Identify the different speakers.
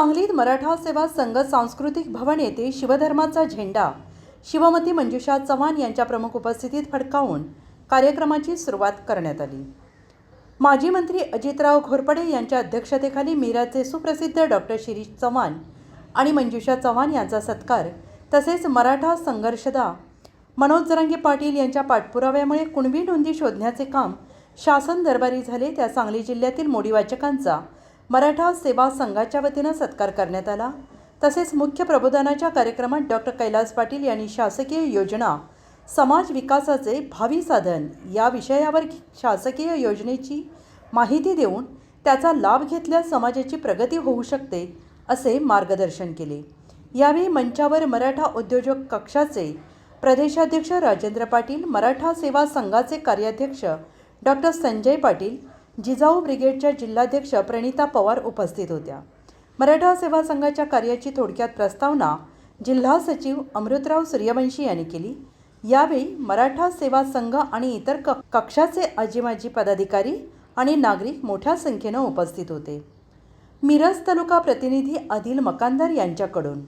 Speaker 1: सांगलीत मराठा सेवा संघ सांस्कृतिक भवन येथे शिवधर्माचा झेंडा शिवमती मंजुषा चव्हाण यांच्या प्रमुख उपस्थितीत फडकावून कार्यक्रमाची सुरुवात करण्यात आली. माजी मंत्री अजितराव घोरपडे यांच्या अध्यक्षतेखाली मीराचे सुप्रसिद्ध डॉक्टर शिरीष चव्हाण आणि मंजुषा चव्हाण यांचा सत्कार तसेच मराठा संघर्षदा मनोज जरांगे पाटील यांच्या पाठपुराव्यामुळे कुणबी नोंदी शोधण्याचे काम शासन दरबारी झाले त्या सांगली जिल्ह्यातील मोडीवाचकांचा मराठा सेवा संघाच्या वतीनं सत्कार करण्यात आला. तसेच मुख्य प्रबोधनाच्या कार्यक्रमात डॉक्टर कैलास पाटील यांनी शासकीय योजना समाज विकासाचे भावी साधन या विषयावर शासकीय योजनेची माहिती देऊन त्याचा लाभ घेतल्यास समाजाची प्रगती होऊ शकते असे मार्गदर्शन केले. यावेळी मंचावर मराठा उद्योजक कक्षाचे प्रदेशाध्यक्ष राजेंद्र पाटील मराठा सेवा संघाचे कार्याध्यक्ष डॉक्टर संजय पाटील जिजाऊ ब्रिगेडच्या जिल्हाध्यक्ष प्रणिता पवार उपस्थित होत्या. मराठा सेवा संघाच्या कार्याची थोडक्यात प्रस्तावना जिल्हा सचिव अमृतराव सूर्यवंशी यांनी केली. यावेळी मराठा सेवा संघ आणि इतर क कक्षाचे आजीमाजी पदाधिकारी आणि नागरिक मोठ्या संख्येनं उपस्थित होते. मिरज तालुका प्रतिनिधी आदिल मकानदार यांच्याकडून